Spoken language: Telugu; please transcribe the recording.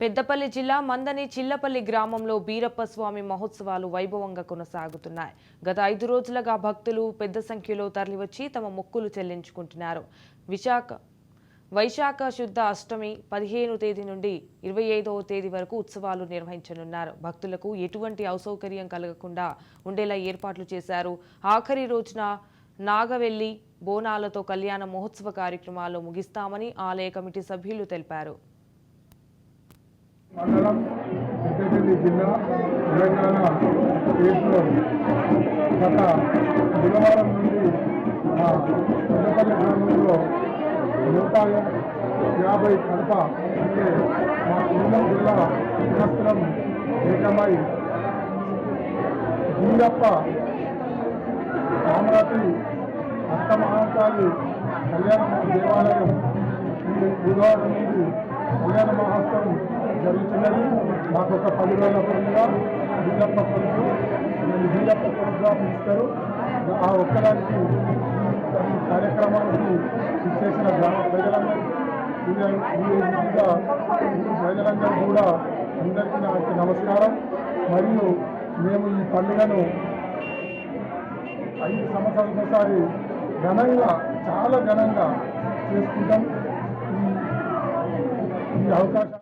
పెద్దపల్లి జిల్లా మందని చిల్లపల్లి గ్రామంలో బీరప్ప స్వామి మహోత్సవాలు వైభవంగా కొనసాగుతున్నాయి. గత ఐదు రోజులుగా భక్తులు పెద్ద సంఖ్యలో తరలివచ్చి తమ మొక్కులు చెల్లించుకుంటున్నారు. విశాఖ వైశాఖ శుద్ధ అష్టమి పదిహేను తేదీ నుండి ఇరవై ఐదవ తేదీ వరకు ఉత్సవాలు నిర్వహించనున్నారు. భక్తులకు ఎటువంటి అసౌకర్యం కలగకుండా ఉండేలా ఏర్పాట్లు చేశారు. ఆఖరి రోజున నాగవెల్లి బోనాలతో కళ్యాణ మహోత్సవ కార్యక్రమాలు ముగిస్తామని ఆలయ కమిటీ సభ్యులు తెలిపారు. మండలం పెద్దపల్లి జిల్లా తెలంగాణ స్టేట్లో గత బుధవారం నుండి మా పెద్దపల్లి గ్రామంలో నూట యాభై కడప అంటే మా కుటుంబం జిల్లా సంవత్సరం ఏకమై వీరప్ప రామరాత్రి అష్టమహాకాళి కళ్యాణ దేవాలయం ఈ బుధవారం నుండి కళ్యాణ మహోత్సవం జరుగుతున్నది. మాకు ఒక పది రోజుల పండుగ బిల్లప్ప కొడుకు నేను బిల్లప్ప కొడుకుగా పిలుస్తారు. ఆ ఒక్కదానికి ఈ కార్యక్రమానికి ఇచ్చేసిన గ్రామ ప్రజలందరూ ప్రజలందరూ కూడా అందరికీ నాకు నమస్కారం. మరియు మేము ఈ పండుగను ఐదు సంవత్సరాలకు ఒకసారి ఘనంగా చాలా ఘనంగా చేసుకుంటాం. ఈ అవకాశం